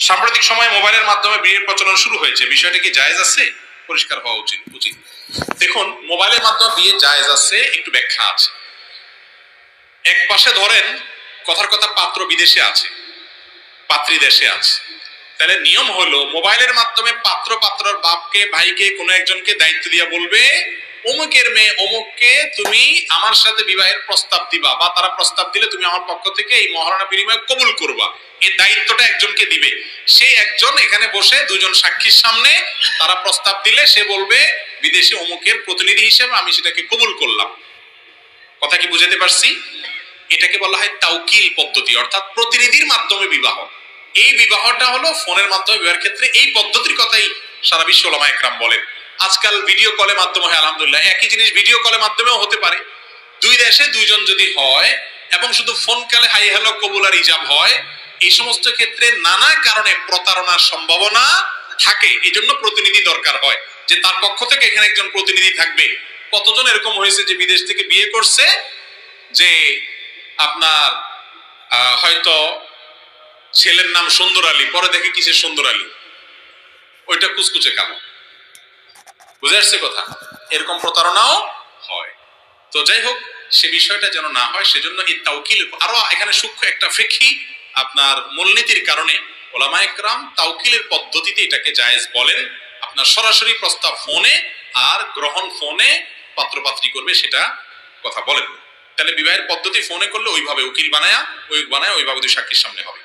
সাম্প্রতিক সময়ে মোবাইলের মাধ্যমে বিয়ের প্রচলন শুরু হয়েছে। বিষয়টা কি জায়েজ আছে? পরিষ্কার হওয়া উচিত উচিত। দেখুন, মোবাইলের মাধ্যমে বিয়ে জায়েজ আছে, একটু ব্যাখ্যা আছে। এক পাশে ধরেন, কথার কথা পাত্র বিদেশে আছে, পাত্রী দেশে আছে। তাহলে নিয়ম হলো, মোবাইলের মাধ্যমে পাত্র পাত্রর বাপকে, ভাইকে, কোনো একজনকে দায়িত্ব দিয়া বলবে অমুকের মেয়ে অমুককে তুমি আমার সাথে বিবাহের প্রস্তাব দিবা বা তারা প্রস্তাব দিলে তুমি আমার পক্ষ থেকে এই মহারণা বিনিময় কবুল করবা। এই দায়িত্বটা একজনকে দিবে। সে একজন এখানে বসে দুজন সাক্ষীর সামনে তারা প্রস্তাব দিলে সে বলবে, বিদেশে অমুকের প্রতিনিধি হিসেবে আমি সেটাকে কবুল করলাম। কথা কি বুঝাতে পারছি? এটাকে বলা হয় তাউকিল পদ্ধতি, অর্থাৎ প্রতিনিধির মাধ্যমে বিবাহ। এই বিবাহটা হলো ফোনের মাধ্যমে বিবাহের ক্ষেত্রে এই পদ্ধতির কথাই সারা বিশ্ব ওলামা একরাম বলেন। আজকাল ভিডিও কলের মাধ্যমে হয়, আলহামদুলিল্লাহ। একই জিনিস ভিডিও কলের মাধ্যমেও হতে পারে। দুই দেশে দুইজন যদি হয়, এবং শুধু ফোন কলে হাই হ্যালো কবুল আর ইজাব হয়, এই সমস্ত ক্ষেত্রে নানা কারণে প্রতারণার সম্ভাবনা থাকে। এই জন্য প্রতিনিধি দরকার হয়, যে তার পক্ষ থেকে এখানে একজন প্রতিনিধি থাকবে। কতজন এরকম হয়েছে যে বিদেশ থেকে বিয়ে করছে, যে আপনার হয়তো ছেলের নাম সুন্দর আলী, পরে দেখে কিসের সুন্দর আলী। ওইটা কুচকুচে কালো বুঝে আসছে কথা? এরকম প্রতারণাও হয়। তো যাই হোক, সে বিষয়টা যেন না হয়, সেজন্য এই তাউকিল আরও এখানে সূক্ষ্ম একটা ফিকি আপনার মূলনীতির কারণে ওলামা একরাম তাউকিলের পদ্ধতিতে এটাকে জায়েজ বলেন। আপনার সরাসরি প্রস্তাব ফোনে আর গ্রহণ ফোনে পাত্রপাত্রী করবে সেটা কথা বলেন। তাহলে বিবাহের পদ্ধতি ফোনে করলে ওইভাবে উকিল বানায়া, ওই বানায় ওইভাবে দুই সাক্ষীর সামনে হবে।